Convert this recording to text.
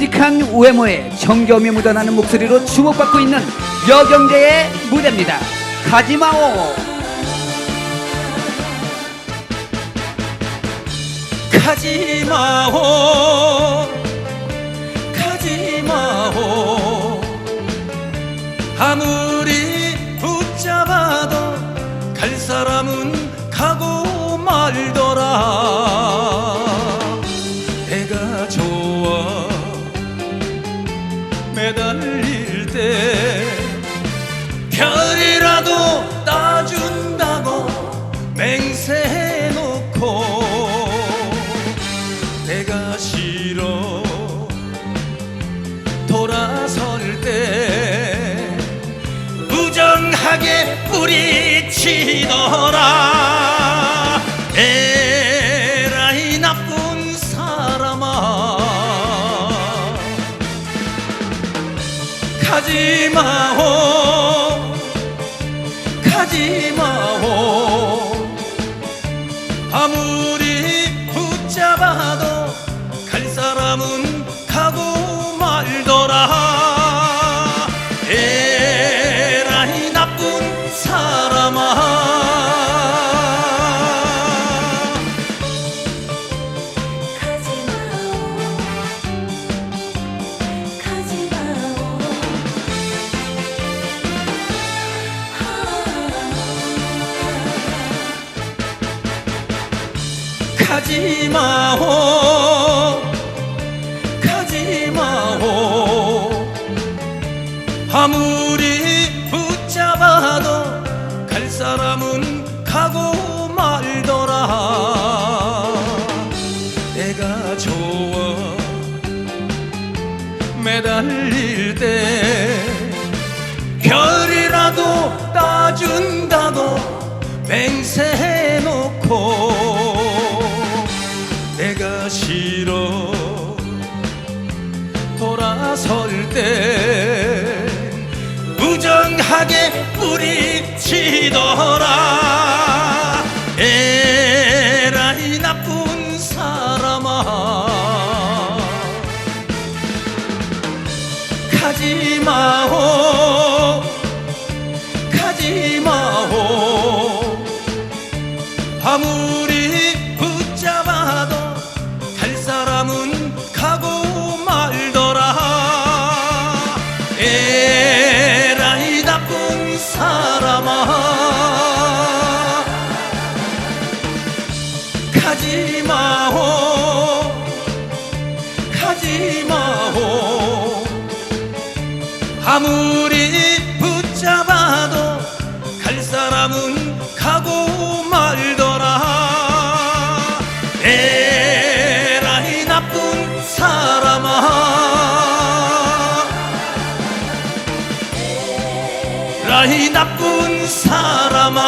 듬직한 외모에 정겨움이 묻어나는 목소리로 주목받고 있는 여경대의 무대입니다. 가지마오. 가지마오 가지마오 아무리 붙잡아도 갈 사람은 가고 말더라 내가 좋아 매달릴 때 별이라도 따준다고 맹세해놓고 내가 싫어 돌아설 때 무정하게 뿌리치더라 가지 마오. 가지 마오. 아무리 붙잡아도 갈 사람은 가고 말더라 가지 마오. 가지 마오. 아무리 붙잡아도 갈 사람은 가고 말더라. 내가 좋아 매달릴 때 별이라도 따준다고 맹세 싫어. 돌아설 때 무정하게 뿌리치더라. 에라이 나쁜 사람아. 가지마오. 가지마오. 아무리 마오. 아무리 붙잡아도 갈 사람은 가고 말더라. 에라이 나쁜 사람아. 라이 나쁜 사람아